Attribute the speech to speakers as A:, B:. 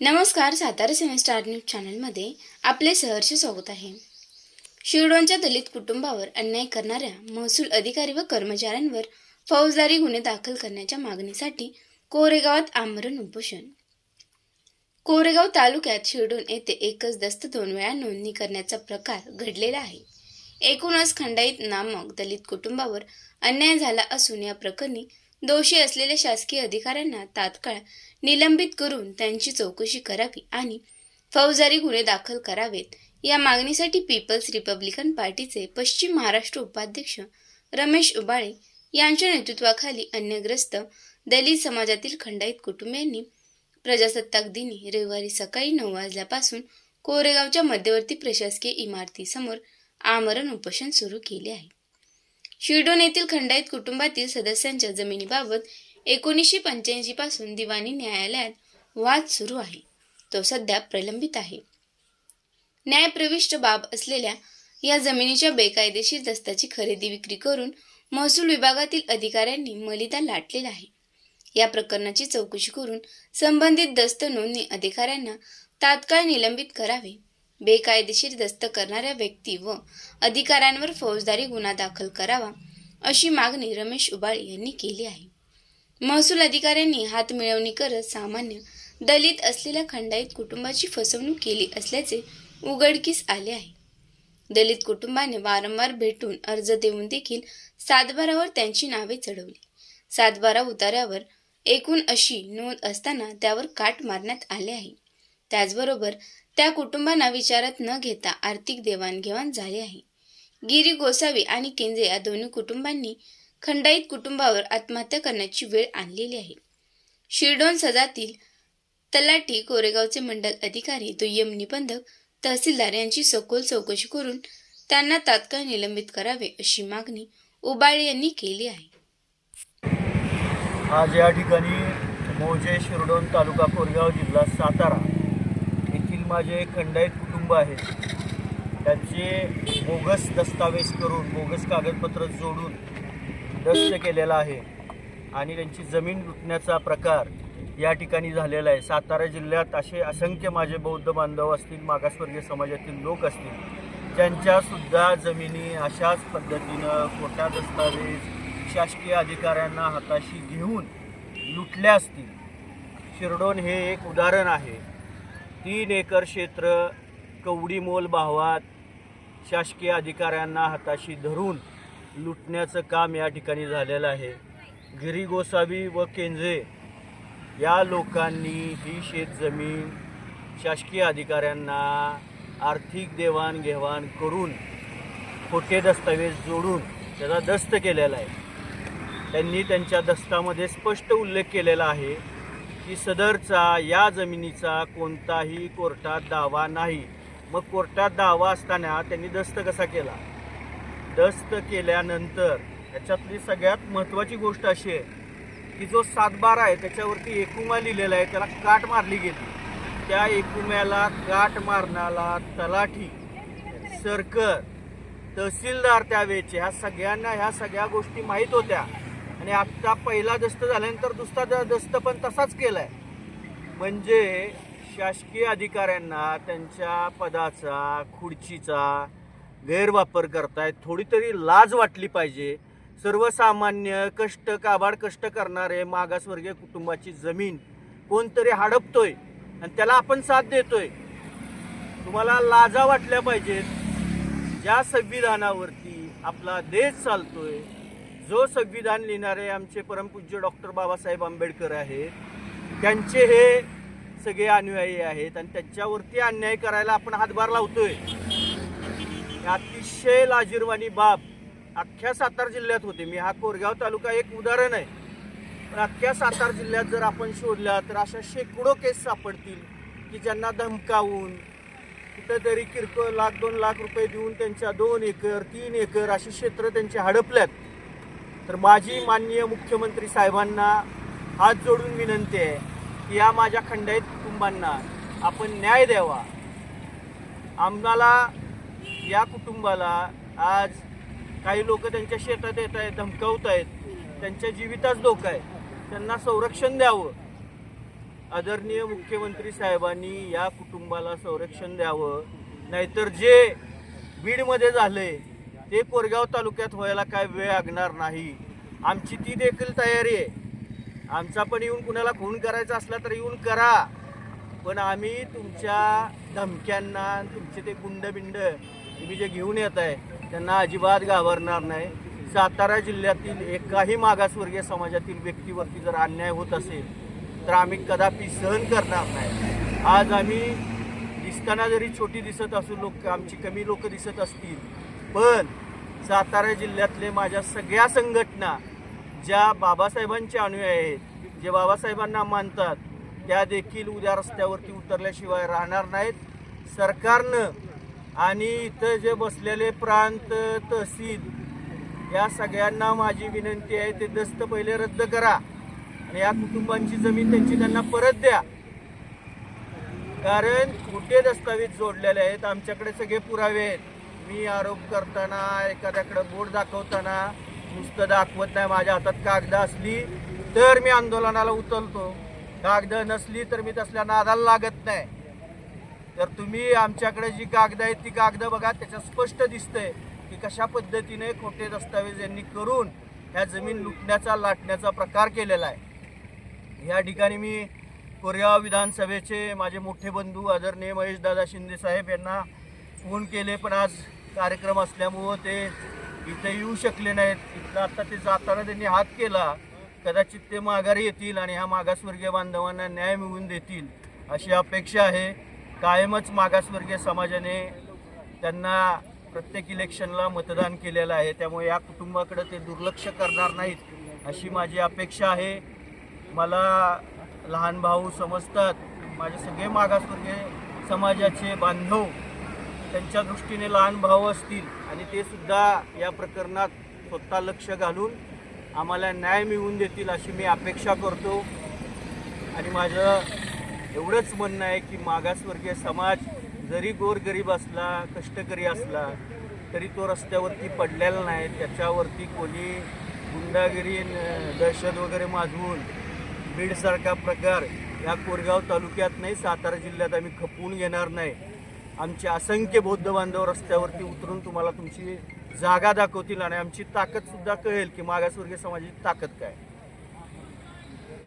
A: नमस्कार Satara semester news चॅनलमध्ये आपले सहर्ष स्वागत आहे. शिरडोनच्या दलित कुटुंबावर अन्याय करणाऱ्या महसूल अधिकारी व कर्मचाऱ्यांवर फौजदारी गुन्हे दाखल करण्याच्या मागणीसाठी कोरेगावात आमरण उपोषण. कोरेगाव तालुक्यात शिरडोन येथे एकच दस्त दोन वेळा नोंदणी करण्याचा प्रकार घडलेला आहे. एकूणच खंडाईत नामक दलित कुटुंबावर अन्याय झाला असून या प्रकरणी दोषी असलेल्या शासकीय अधिकाऱ्यांना तात्काळ निलंबित करून त्यांची चौकशी करावी आणि फौजदारी गुन्हे दाखल करावेत. या मागणीसाठी पीपल्स रिपब्लिकन पार्टीचे पश्चिम महाराष्ट्र उपाध्यक्ष रमेश उबाळे यांच्या नेतृत्वाखाली अन्यग्रस्त दलित समाजातील खंडाईत कुटुंबियांनी प्रजासत्ताक दिनी रविवारी सकाळी नऊ वाजल्यापासून कोरेगावच्या मध्यवर्ती प्रशासकीय इमारतीसमोर आमरण उपोषण सुरू केले आहे. शिरडोन येथील खंडायत कुटुंबातील सदस्यांच्या जमिनीबाबत एकोणीसशे पंच्याऐंशी पासून दिवाणी न्यायालयात वाद सुरू आहे. तो सध्या प्रलंबित आहे. न्यायप्रविष्ट बाब असलेल्या या जमिनीच्या बेकायदेशीर दस्ताची खरेदी विक्री करून महसूल विभागातील अधिकाऱ्यांनी मलिदा लाटलेला आहे. या प्रकरणाची चौकशी करून संबंधित दस्त नोंदणी अधिकाऱ्यांना तात्काळ निलंबित करावे. बेकायदेशीर दस्त करणाऱ्या व्यक्ती व अधिकाऱ्यांवर फौजदारी गुन्हा दाखल करावा अशी मागणी रमेश उबाळे यांनी केली आहे. महसूल अधिकाऱ्यांनी हात मिळवणी करत सामान्य दलित असलेल्या खंडाईत कुटुंबाची फसवणूक केली असल्याचे उघडकीस आले आहे. दलित कुटुंबाने वारंवार भेटून अर्ज देऊन देखील सातबारावर त्यांची नावे चढवली. सातबारा उतार्यावर एकूण अशी नोंद असताना त्यावर काट मारण्यात आले आहे. त्याचबरोबर त्या कुटुंबांना विचारात न घेता आर्थिक देवाणघेवाण झाली आहे. गिरी गोसावी आणि केंजे या दोन्ही कुटुंबांनी खंडाईत कुटुंबावर आत्महत्या करण्याची वेळ आणलेली आहे. शिरडोन सजातील तलाठी कोरेगावचे मंडल अधिकारी दुय्यम निबंधक तहसीलदार यांची सखोल चौकशी करून त्यांना तात्काळ निलंबित करावे अशी मागणी उबाळे यांनी केली आहे.
B: आज या ठिकाणी मोजे शिरडोन तालुका कोरगाव जिल्हा सातारा माझे खंडाईत कुटुंब आहे. त्यांचे बोगस दस्तावेज करून बोगस कागदपत्र जोडून दस्त केलेला आहे. आणि त्यांची जमीन लुटण्याचा प्रकार या ठिकाणी झालेला आहे. सातारा जिल्ह्यात असे असंख्य माझे बौद्ध बांधव असतील मागासवर्गीय समाजातील लोक असतील त्यांच्यासुद्धा जमिनी अशाच पद्धतीनं खोटा दस्तावेज शासकीय अधिकाऱ्यांना हाताशी घेऊन लुटल्या असतील. शिरडोन हे एक उदाहरण आहे. तीन एकर क्षेत्र कवडीमोल भावात शासकीय अधिकाऱ्यांना हाताशी धरून लुटण्याचं काम या ठिकाणी झालेलं आहे. गिरी गोसावी व केंजे या लोकांनी ही शेतजमीन शासकीय अधिकाऱ्यांना आर्थिक देवाणघेवाण करून खोटे दस्तावेज जोडून त्याचा दस्त केलेला आहे. त्यांनी त्यांच्या दस्तामध्ये स्पष्ट उल्लेख केलेला आहे. की सदरचा या जमिनीचा कोणताही कोर्टात दावा नाही. मग कोर्टात दावा असताना त्यांनी दस्त कसा केला? दस्त केल्यानंतर याच्यातली सगळ्यात महत्त्वाची गोष्ट अशी आहे की जो सातबारा आहे त्याच्यावरती एकुमा लिहिलेला आहे त्याला काट मारली गेली. त्या एकुम्याला काट मारणारा तलाठी सरकर तहसीलदार त्यावेळेचे ह्या सगळ्यांना ह्या सगळ्या गोष्टी माहीत होत्या. आणि आत्ता पहिला दस्त झाल्यानंतर दुसरा द- दस्त पण तसाच केला आहे म्हणजे शासकीय अधिकाऱ्यांना त्यांच्या पदाचा खुर्चीचा गैरवापर करतायत. थोडी तरी लाज वाटली पाहिजे. सर्वसामान्य कष्ट काबाड कष्ट करणारे मागासवर्गीय कुटुंबाची जमीन कोणतरी हडपतोय आणि त्याला आपण साथ देतोय. तुम्हाला लाजा वाटल्या पाहिजेत. ज्या संविधानावरती आपला देश चालतोय जो संविधान लिहिणारे आमचे परमपूज्य डॉक्टर बाबासाहेब आंबेडकर आहेत त्यांचे हे सगळे अनुयायी आहेत आणि त्यांच्यावरती अन्याय करायला आपण हातभार लावतोय. अतिशय लाजीरवाणी बाब अख्ख्या सातारा जिल्ह्यात होते. मी हा कोरगाव तालुका एक उदाहरण आहे. पण अख्ख्या सातारा जिल्ह्यात जर आपण शोधला तर अशा शेकडो केस सापडतील की ज्यांना धमकावून कुठंतरी किरकोळ लाख दोन लाख रुपये देऊन त्यांच्या दोन एकर तीन एकर अशी क्षेत्र त्यांची हडपल्यात. तर माझी माननीय मुख्यमंत्री साहेबांना हात जोडून विनंती आहे की या माझ्या खंडाईत कुटुंबांना आपण न्याय द्यावा. आम्हाला या कुटुंबाला आज काही लोक त्यांच्या शेतात येत आहेत धमकावत आहेत त्यांच्या जीविताच धोका आहे. त्यांना संरक्षण द्यावं. आदरणीय मुख्यमंत्री साहेबांनी या कुटुंबाला संरक्षण द्यावं. नाहीतर जे बीडमध्ये आहे ते कोरगाव तालुक्यात व्हायला काय वेळ लागणार नाही. आमची ती देखील तयारी आहे. आमचा पण येऊन कुणाला खून करायचा असला तर येऊन करा. पण आम्ही तुमच्या धमक्यांना तुमचे ते गुंडबिंड तुम्ही जे घेऊन येत आहे त्यांना अजिबात घाबरणार नाही. सातारा जिल्ह्यातील एकाही मागासवर्गीय समाजातील व्यक्तीवरती जर अन्याय होत असेल तर आम्ही कदापि सहन करणार नाही. आज आम्ही दिसताना जरी छोटी दिसत असू लोक आमची कमी लोक दिसत असतील पण सातारा जिल्ह्यातले माझ्या सगळ्या संघटना ज्या बाबासाहेबांचे अनुयायी आहेत जे बाबासाहेबांना मानतात त्या देखील उद्या रस्त्यावरती उतरल्याशिवाय राहणार नाहीत. सरकारनं आणि इथं जे बसलेले प्रांत तहसील या सगळ्यांना माझी विनंती आहे ते दस्त पहिले रद्द करा आणि या कुटुंबांची जमीन त्यांची त्यांना परत द्या. कारण कुठे दस्तावेज जोडलेले आहेत आमच्याकडे सगळे पुरावे आहेत. मी आरोप करताना एखाद्याकडे बोट दाखवताना नुसतं दाखवत नाही माझ्या हातात कागद असली तर मी आंदोलनाला उचलतो कागद नसली तर मी तसल्या नादाला लागत नाही. तर तुम्ही आमच्याकडे जी कागद आहेत ती कागद बघा त्याच्यात स्पष्ट दिसतंय की कशा पद्धतीने खोटे दस्तावेज यांनी करून ह्या जमीन लुटण्याचा लाटण्याचा प्रकार केलेला आहे. या ठिकाणी मी कोरेगाव विधानसभेचे माझे मोठे बंधू आदरणीय महेशदादा शिंदे साहेब यांना फोन केले पण आज कार्यक्रम असल्यामुळं ते इथे येऊ शकले नाहीत. इथं आता ते जाताना त्यांनी हात केला. कदाचित ते माघारी येतील आणि ह्या मागासवर्गीय बांधवांना न्याय मिळवून देतील अशी अपेक्षा आहे. कायमच मागासवर्गीय समाजाने त्यांना प्रत्येक इलेक्शनला मतदान केलेलं आहे. त्यामुळे या कुटुंबाकडे ते दुर्लक्ष करणार नाहीत अशी माझी अपेक्षा आहे. मला लहान भाऊ समजतात. माझे सगळे मागासवर्गीय समाजाचे बांधव त्यांच्या दृष्टीने लहान भाऊ असतील आणि ते सुद्धा या प्रकरणात स्वतः लक्ष घालून आम्हाला न्याय मिळवून देतील अशी मी अपेक्षा करतो. आणि माझं एवढंच म्हणणं आहे की मागासवर्गीय समाज जरी गोरगरीब असला कष्टकरी असला तरी तो रस्त्यावरती पडलेला नाही. त्याच्यावरती कोणी गुंडागिरी न- दहशत वगैरे माजवून बीडसारखा प्रकार या कोरगाव तालुक्यात नाही सातारा जिल्ह्यात आम्ही खपवून घेणार नाही. आमचे असंख्य बौद्ध बांधव रस्त्यावरती उतरून तुम्हाला तुमची जागा दाखवतील आणि आमची ताकदसुद्धा कळेल की मागासवर्गीय समाजाची ताकद काय